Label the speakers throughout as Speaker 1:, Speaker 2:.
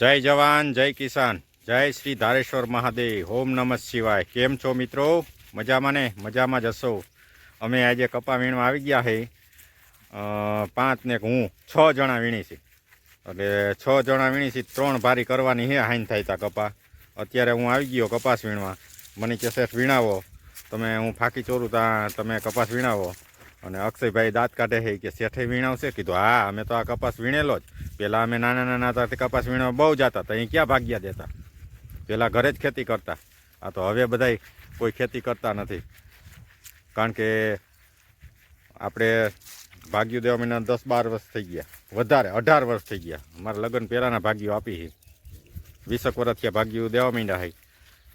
Speaker 1: જય જવાન, જય કિસાન. જય શ્રી ધારેશ્વર મહાદેવ. ઓમ નમઃ શિવાય. કેમ છો મિત્રો? મજામાં ને? મજામાં જશો અમે આજે કપા વીણવા આવી ગયા છે પાંચ ને હું, છ જણા વીણી છે. એટલે છ જણા વીણી છે, ત્રણ ભારી કરવાની હે, હાઈન થાય તા કપા. અત્યારે હું આવી ગયો કપાસ વીણવા. મને કે, શેઠ, વીણાવો. તમે, હું ફાંકી ચોરું ત્યાં તમે કપાસ વીણાવો. અને અક્ષયભાઈ દાંત કાઢે છે કે શેઠે વીણાવશે? કીધું, હા, અમે તો આ કપાસ વીણેલો જ. પહેલાં અમે નાના નાના હતા કપાસ વીણવા બહુ જતા હતા. અહીં ક્યાં ભાગ્યા દેતા? પહેલાં ઘરે જ ખેતી કરતા. આ તો હવે બધાય કોઈ ખેતી કરતા નથી. કારણ કે આપણે ભાગ્યું દેવા મહિના દસ બાર વર્ષ થઈ ગયા. વધારે, અઢાર વર્ષ થઈ ગયા. અમારા લગ્ન પહેલાંના ભાગ્યો આપી છે. વીસક વર્ષ થયા ભાગ્યું દેવા માંડ્યા છે.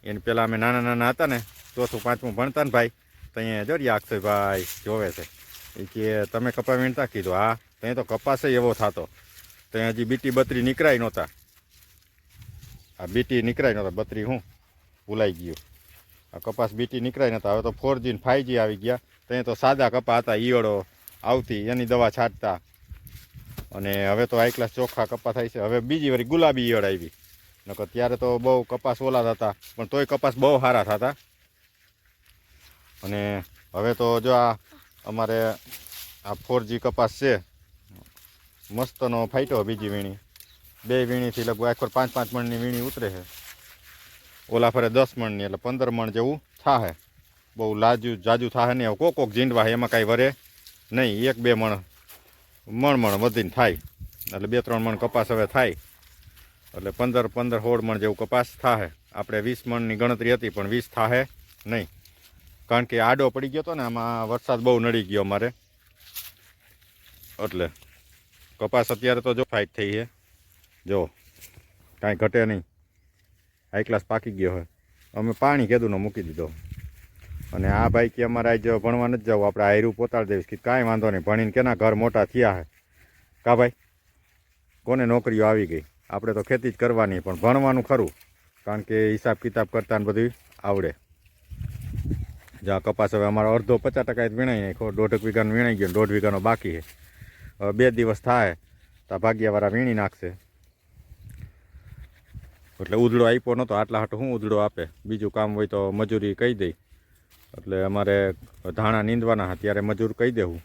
Speaker 1: એને પહેલાં અમે નાના નાના હતા ને, ચોથું, પાંચમું ભણતા ને ભાઈ, તો અહીંયા જોરિયા અક્ષયભાઈ જોવે છે. એ કે તમે કપા વીણતા કીધું હા. ત્યાં તો કપાસે એવો થતો. ત્યાં હજી બીટી બત્રી નીકળાય નહોતા આ બીટી નીકળાય નહોતા બત્રી હું? ભૂલાઈ ગયું. આ કપાસ બીટી નીકળાય નહોતા હવે તો ફોર જી ફાઈવ જી આવી ગયા. ત્યાં તો સાદા કપા હતા, ઈયળો આવતી, એની દવા છાંટતા. અને હવે તો હાઈ ક્લાસ ચોખ્ખા કપા થાય છે. હવે બીજી વારી ગુલાબી ઈયળ આવી. નકર ત્યારે તો બહુ કપાસ ઓલા થતા પણ તોય કપાસ બહુ સારા થતા. અને હવે તો જો આ અમારે આ ફોર જી કપાસ છે. મસ્તનો ફાઈટો બીજી વીણી. બે વીણીથી લગભગ આખર પાંચ પાંચ મણની વીણી ઉતરે છે. ઓલા ફરે દસ મણની એટલે પંદર મણ જેવું થાહે. બહુ લાજુ જાજુ થાહે નહીં. કોક કોક જીંડવા એમાં કાંઈ વરે નહીં. એક બે મણ મણ મણ વધીને થાય. એટલે બે ત્રણ મણ કપાસ હવે થાય. એટલે પંદર પંદર સોળ મણ જેવું કપાસ થાહે. આપણે વીસ મણની ગણતરી હતી, પણ વીસ થાહે નહીં. કારણ કે આડો પડી ગયો હતો ને, આમાં વરસાદ બહુ નડી ગયો અમારે. એટલે કપાસ અત્યારે તો જો ફાઇટ થઈ છે. જો, કાંઈ ઘટે નહીં. હાઈ ક્લાસ પાકી ગયો હોય. અમે પાણી કેદુંનો મૂકી દીધો. અને આ ભાઈ કે અમારે આજે ભણવા નથી જવું, આપણે આયરું પોતાડી દઈશ. કે કાંઈ વાંધો નહીં, ભણીને કેના ઘર મોટા થયા હે? કા ભાઈ? કોને નોકરીઓ આવી ગઈ? આપણે તો ખેતી જ કરવાની, પણ ભણવાનું ખરું. કારણ કે હિસાબ કિતાબ કરતા ને બધું આવડે. જ્યાં કપાસ હવે અમારો અડધો પચાસ ટકા વીણાઈ નાખ્યો. દોઢ વીઘાનો વીણાઈ ગયો, દોઢ વીઘાનો બાકી છે. હવે બે દિવસ થાય, તો ભાગ્યાવાળા વીણી નાખશે. એટલે ઉધડો આપ્યો નહોતો આટલા હાટો શું ઉધડો આપે? બીજું કામ હોય તો મજૂરી કહી દઈ એટલે અમારે ધાણા નીંદવાના ત્યારે મજૂર કહી દેવું.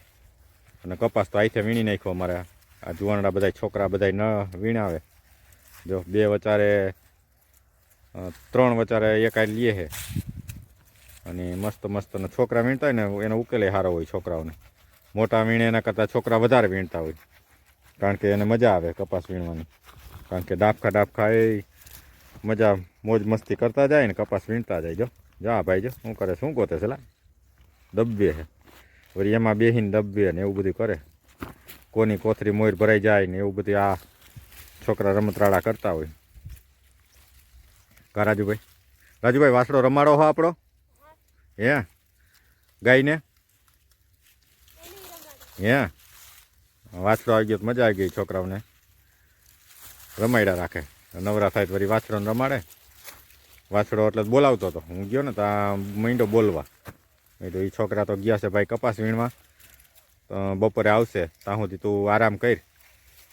Speaker 1: અને કપાસ તો આઈથે વીણી નાખ્યો અમારે. આ જુવાનડા બધા છોકરા બધા ન વીણાવે. જો, બે વચારે ત્રણ વચારે એકાદ લઈએ છે. અને મસ્ત મસ્તનો છોકરા વીણતા હોય ને, એનો ઉકેલે સારો હોય છોકરાઓને. મોટા વીણે એના કરતાં છોકરા વધારે વીણતા હોય. કારણ કે એને મજા આવે કપાસ વીણવાની. કારણ કે ડાબખા ડાફખા એ મજા, મોજ મસ્તી કરતા જાય ને, કપાસ વીણતા જાય. જો, જા ભાઈ જો, શું કરે, શું ગોતે છે દબ્બે છે. વળી એમાં બેહીને દબ્બે ને એવું બધું કરે. કોની કોથરી મોર ભરાઈ જાય ને એવું બધું આ છોકરા રમતરાળા કરતા હોય. કા રાજુભાઈ. રાજુભાઈ વાસડો રમાડો હો આપણો. હે ગાયને હે વાછડો આવી ગયો તો મજા આવી ગઈ છોકરાઓને. રમાડ્યા રાખે. નવરા થાય તો વળી વાછડોને રમાડે. વાછડો એટલે બોલાવતો હતો હું ગયો ને ત્યાં મીંડો બોલવા. એ તો એ છોકરા તો ગયા છે ભાઈ કપાસ વીણવા. તો બપોરે આવશે. ત્યાં સુધી તું આરામ કર.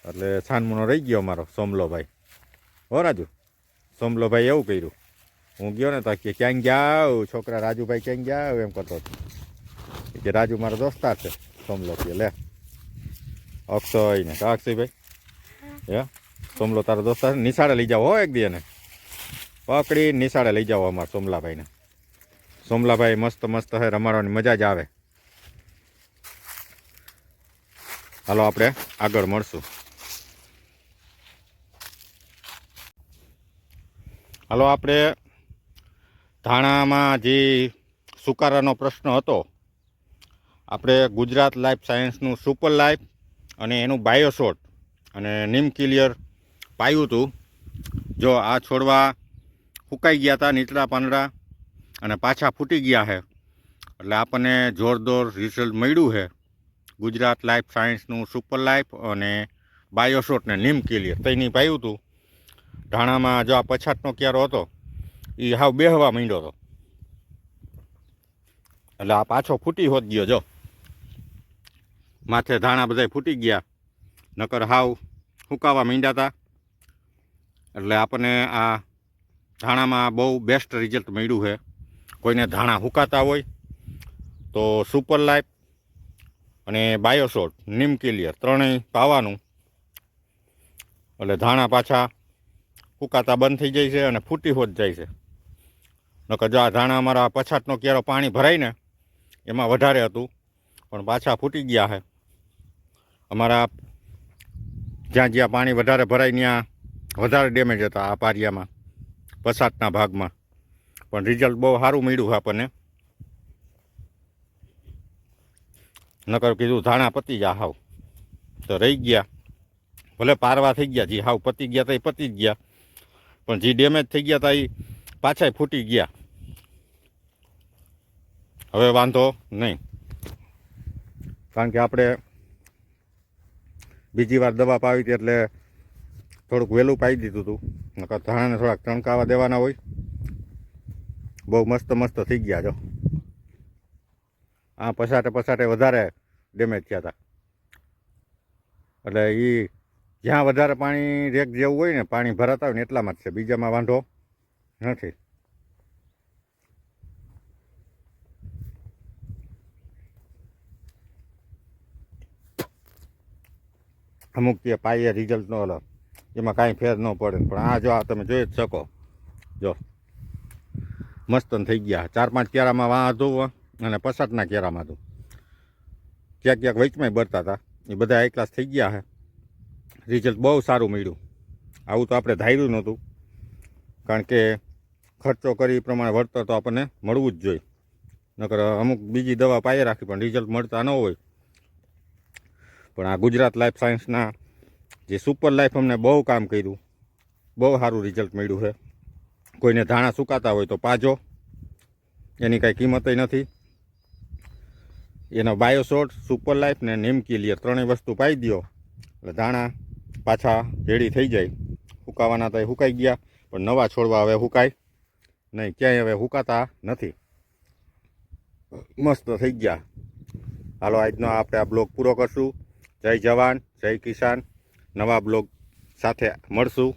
Speaker 1: એટલે છાનમુનો રહી ગયો મારો સોમલો ભાઈ હો રાજુ સોમલો ભાઈ એવું કર્યું. હું ગયો ને તો કે ક્યાં ગયા છોકરા રાજુભાઈ ક્યાં ગયા એમ કરતો હતો. કે રાજુ મારો દોસ્તાર છે સોમલો કે લે. અક્ષય ને. કા અક્ષયભાઈ? હે. સોમલો તારો દોસ્તાર? નિશાળે લઈ જાઓ હો એક દી એને. પકડી નિશાળે લઈ જાઓ અમારા સોમલાભાઈને. સોમલાભાઈ મસ્ત મસ્ત હે રમાડવાની મજા જ આવે. હાલો આપણે આગળ મળશું. હાલો આપણે ધાણામાં જે સુકારાનો પ્રશ્ન હતો, આપણે ગુજરાત લાઈફ સાયન્સનું સુપર લાઈફ અને એનું બાયોશોટ અને નીમ ક્લિયર પાયું હતું. જો આ છોડવા ફૂંકાઈ ગયા હતા નીચલા પાંદડા અને પાછા ફૂટી ગયા છે એટલે આપણને જોરદાર રિઝલ્ટ મળ્યું છે ગુજરાત લાઈફ સાયન્સનું સુપર લાઈફ અને બાયોશોટ ને નીમ ક્લિયર તઈની પાયું હતું ધાણામાં જો આ પછાતનો ક્યારો હતો એ હાવ બેહવા માંડ્યો હતો એટલે આ પાછો ફૂટી હોત ગયો, જો. માથે ધાણા બધા ફૂટી ગયા. નકર હાવ સુકાવા માંડ્યા હતા એટલે આપણને આ ધાણામાં બહુ બેસ્ટ રિઝલ્ટ મળ્યું છે. કોઈને ધાણા સુકાતા હોય તો સુપર લાઈફ અને બાયોસોટ નીમ ક્લિયર ત્રણેય પાવાનું. એટલે ધાણા પાછા હુકાતા બંધ થઈ જાય છે અને ફૂટી હોત જાય છે. નકર જો આ ધાણા અમારા પછાતનો ક્યારો પાણી ભરાય ને એમાં વધારે હતું, પણ પાછા ફૂટી ગયા છે. અમારા જ્યાં જ્યાં પાણી વધારે ભરાય ત્યાં વધારે ડેમેજ હતા આ પારિયામાં, પછાતના ભાગમાં. પણ રિઝલ્ટ બહુ સારું મળ્યું આપણને. નકર કીધું ધાણા પતી ગયા હાવ. તો રહી ગયા. ભલે પારવા થઈ ગયા, જી હાવ પતી ગયા તો એ પતી જ ગયા. પણ જે ડેમેજ થઈ ગયા હતા એ પાછા ફૂટી ગયા. હવે વાંધો નહીં. કારણ કે આપણે બીજી વાર દવા પાવી હતી એટલે થોડુંક વહેલું પાઈ દીધું હતું નકર ધાણાને થોડાક તણકાવા દેવાના હોય. બહુ મસ્ત મસ્ત થઈ ગયા જો. આ પસાટે પસાટે વધારે ડેમેજ થયા હતા એટલે એ જ્યાં વધારે પાણી રેક જેવું હોય ને, પાણી ભરાતા હોય ને, એટલામાં જ છે. બીજામાં વાંધો નથી. અમુક તે પાઈએ રિઝલ્ટ અલગ. એમાં કાંઈ ફેર ન પડે. પણ આ જો આ તમે જોઈ જ શકો. જો. મસ્તન થઈ ગયા. ચાર પાંચ કેરામાં વાં હતું અને પસાટના કેરામાં હતું ક્યાંક ક્યાંક વચમાં બરતા હતા. એ બધા એકલાસ થઈ ગયા છે રિઝલ્ટ બહુ સારું મળ્યું. આવું તો આપણે ધાર્યું નહોતું. કારણ કે ખર્ચો કરી પ્રમાણે વળતર તો આપણને મળવું જ જોઈએ. નકર અમુક બીજી દવા પાયે રાખી પણ રિઝલ્ટ મળતા ન હોય. પણ આ ગુજરાત લાઈફ સાયન્સના જે સુપર લાઈફ અમને બહુ કામ કર્યું. બહુ સારું રિઝલ્ટ મળ્યું છે. કોઈને ધાણા સુકાતા હોય તો પાજો. એની કાંઈ કિંમતય નથી. એનો બાયોસોટ સુપર લાઈફ ને નીમ ક્લિયર ત્રણેય વસ્તુ પાઈ દો એટલે દાણા પાછા રેડી થઈ જાય. હુકાવાના તો એ હુકાઈ ગયા, પણ નવા છોડવા હવે હુકાય નહીં. ક્યાંય હવે હુકાતા નથી. મસ્ત થઈ ગયા. હાલો, આજનો આપણે આ બ્લોગ પૂરો કરશું. જય જવાન, જય કિસાન. નવા બ્લોગ સાથે મળશું.